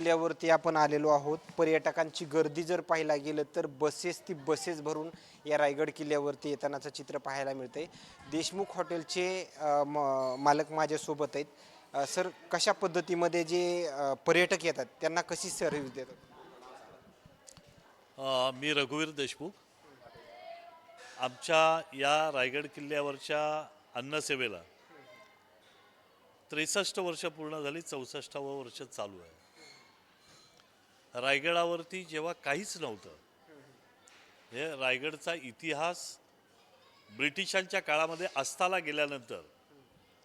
किल्ल्यावरती आपण आलेलो आहोत. पर्यटकांची गर्दी जर पाहायला गेलं तर बसेस ती बसेस भरून या रायगड किल्ल्यावरती येतानाचं चित्र पाहायला मिळतंय. देशमुख हॉटेलचे म- मालक माझ्यासोबत आहेत. सर कशा पद्धतीमध्ये जे पर्यटक येतात त्यांना कशी सर्व्हिस देतात? मी रघुवीर देशमुख. आमच्या या रायगड किल्ल्यावरच्या अन्नसेवेला त्रेसष्ट वर्ष पूर्ण झाली चौसष्टावं वर्ष चालू आहे. रायगडावरती जेव्हा काहीच नव्हतं हे रायगडचा इतिहास ब्रिटिशांच्या काळामध्ये अस्ताला गेल्यानंतर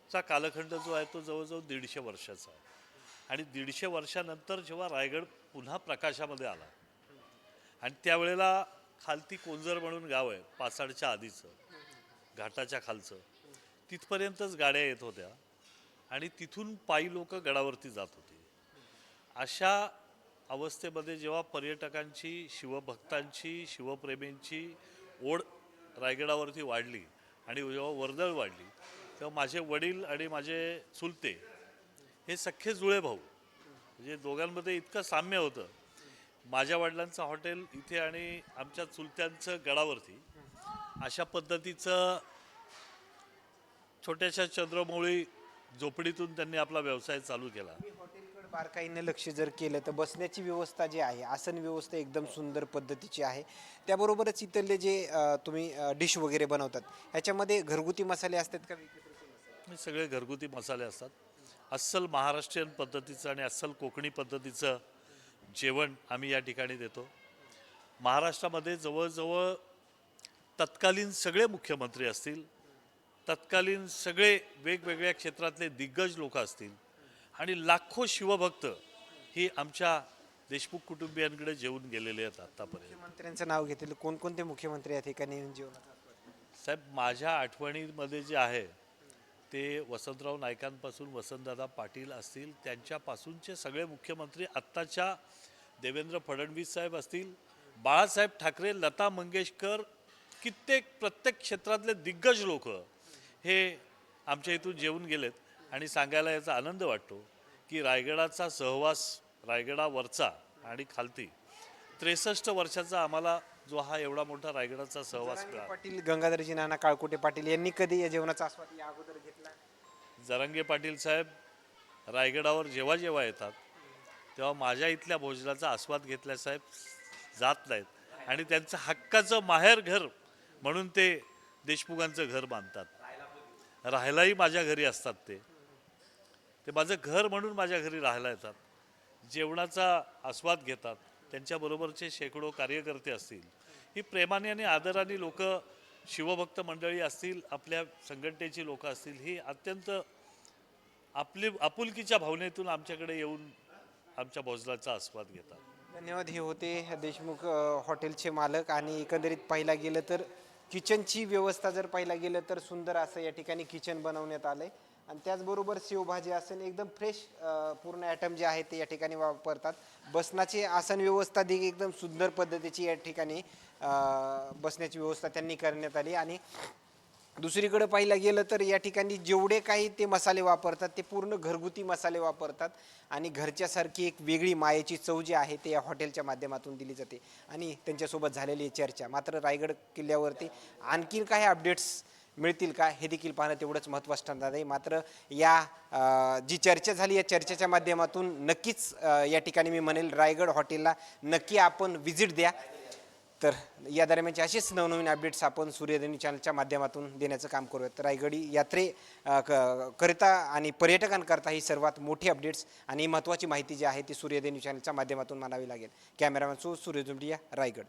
चा कालखंड जो आहे तो जवळजवळ दीडशे वर्षाचा आहे. आणि दीडशे वर्षानंतर जेव्हा रायगड पुन्हा प्रकाशामध्ये आला आणि त्यावेळेला खालती कोंजर म्हणून गाव आहे पाचाडच्या आधीचं घाटाच्या खालचं तिथपर्यंतच गाड्या येत होत्या आणि तिथून पायी लोक गडावरती जात होती. अशा अवस्थेमध्ये जेव्हा पर्यटकांची शिवभक्तांची शिवप्रेमींची ओढ रायगडावरती वाढली आणि जेव्हा वर्दळ वाढली तेव्हा माझे वडील आणि माझे चुलते हे सख्खे जुळे भाऊ म्हणजे दोघांमध्ये इतकं साम्य होतं. माझ्या वडिलांचं हॉटेल इथे आणि आमच्या चुलत्यांचं गडावरती. अशा पद्धतीचं छोट्याशा चंद्रमोळी झोपडीतून त्यांनी आपला व्यवसाय चालू केला. बारकाईनं लक्ष जर केलं तर बसण्याची व्यवस्था जी आहे आसन व्यवस्था एकदम सुंदर पद्धतीची आहे. त्याबरोबरच इथले जे अ, तुम्ही डिश वगैरे बनवतात ह्याच्यामध्ये घरगुती मसाले असतात का विकत मसाले? हे सगळे घरगुती मसाले असतात. अस्सल महाराष्ट्रीयन पद्धतीचं आणि अस्सल कोकणी पद्धतीचं जेवण आम्ही या ठिकाणी देतो. महाराष्ट्रामध्ये जवळजवळ तत्कालीन सगळे मुख्यमंत्री असतील तत्कालीन सगळे वेगवेगळ्या क्षेत्रातले दिग्गज लोक असतील आणि लाखो शिवभक्त ही आमच्या देशमुख कुटुंबियांकडे जेवून गेलेले आहेत आतापर्यंत. मुख्यमंत्र्यांचं नाव घेतलेलं कोणकोणते मुख्यमंत्री आहेत एका नवीन जीवनात साहेब माझ्या आठवणीमध्ये जे आहे ते वसंतराव नाईकांपासून वसंतदादा पाटील असतील त्यांच्यापासूनचे सगळे मुख्यमंत्री आत्ताच्या देवेंद्र फडणवीस साहेब असतील बाळासाहेब ठाकरे लता मंगेशकर कित्येक प्रत्येक क्षेत्रातले दिग्गज लोक हे आमच्या इथून जेवून गेलेत. आणि सांगायला याचा आनंद वाटतो की रायगडाचा सहवास रायगडावरचा आणि खालती त्रेसष्ट वर्षाचा आम्हाला जो हा एवढा मोठा रायगडाचा सहवास जरांगे मिळाला. पाटील गंगाधरजी नाना काळकोटे पाटील यांनी कधी या जेवणाचा आस्वाद या अगोदर घेतला? जरांगे पाटील साहेब रायगडावर जेव्हा जेव्हा येतात तेव्हा माझ्या इथल्या भोजनाचा आस्वाद घेतल्या साहेब जात नाहीत. आणि त्यांचं हक्काचं माहेर घर म्हणून ते देशमुखांचं घर बांधतात. राहायलाही माझ्या घरी असतात ते. ते माझं घर म्हणून माझ्या घरी राहायला येतात. जेवणाचा आस्वाद घेतात. त्यांच्याबरोबरचे शेकडो कार्यकर्ते असतील. ही प्रेमाने आणि आदराने लोक शिवभक्त मंडळी असतील आपल्या संघटनेची लोकं असतील ही अत्यंत आपली आपुलकीच्या भावनेतून आमच्याकडे येऊन आमच्या भोजनाचा आस्वाद घेतात. धन्यवाद. हे होते देशमुख हॉटेलचे मालक आणि एकंदरीत पाहिला गेलं तर किचनची व्यवस्था जर पाहिला गेलं तर सुंदर असं या ठिकाणी किचन बनवण्यात आलं आहे आणि त्याचबरोबर शेवभाजी आसन एकदम फ्रेश पूर्ण ॲटम जे आहे ते या ठिकाणी वापरतात. बसण्याची आसन व्यवस्था देखील एकदम सुंदर पद्धतीची या ठिकाणी बसण्याची व्यवस्था त्यांनी करण्यात आली. आणि दुसरीकडे पाहिलं गेलं तर या ठिकाणी जेवढे काही ते मसाले वापरतात ते पूर्ण घरगुती मसाले वापरतात. आणि घरच्यासारखी एक वेगळी मायेची चव जी आहे ते या हॉटेलच्या माध्यमातून दिली जाते. आणि त्यांच्यासोबत झालेली आहे चर्चा. मात्र रायगड किल्ल्यावरती आणखीन काही अपडेट्स मिळतील का? हे देखील पाहणं तेवढंच महत्त्वाचं ठरणार आहे. मात्र या जी चर्चा झाली या चर्चेच्या माध्यमातून नक्कीच या ठिकाणी मी म्हणेल रायगड हॉटेलला नक्की आपण व्हिजिट द्या. तर या दरम्यानचे असेच नवनवीन अपडेट्स आपण सूर्यधनी चॅनलच्या माध्यमातून देण्याचं काम करूयात. रायगडी यात्रे क- करिता आणि पर्यटकांकरता ही सर्वात मोठी अपडेट्स आणि महत्त्वाची माहिती जी आहे ती सूर्यधनी चॅनलच्या माध्यमातून मानावी लागेल. कॅमेरामॅन सो सूर्यजुमडिया रायगड.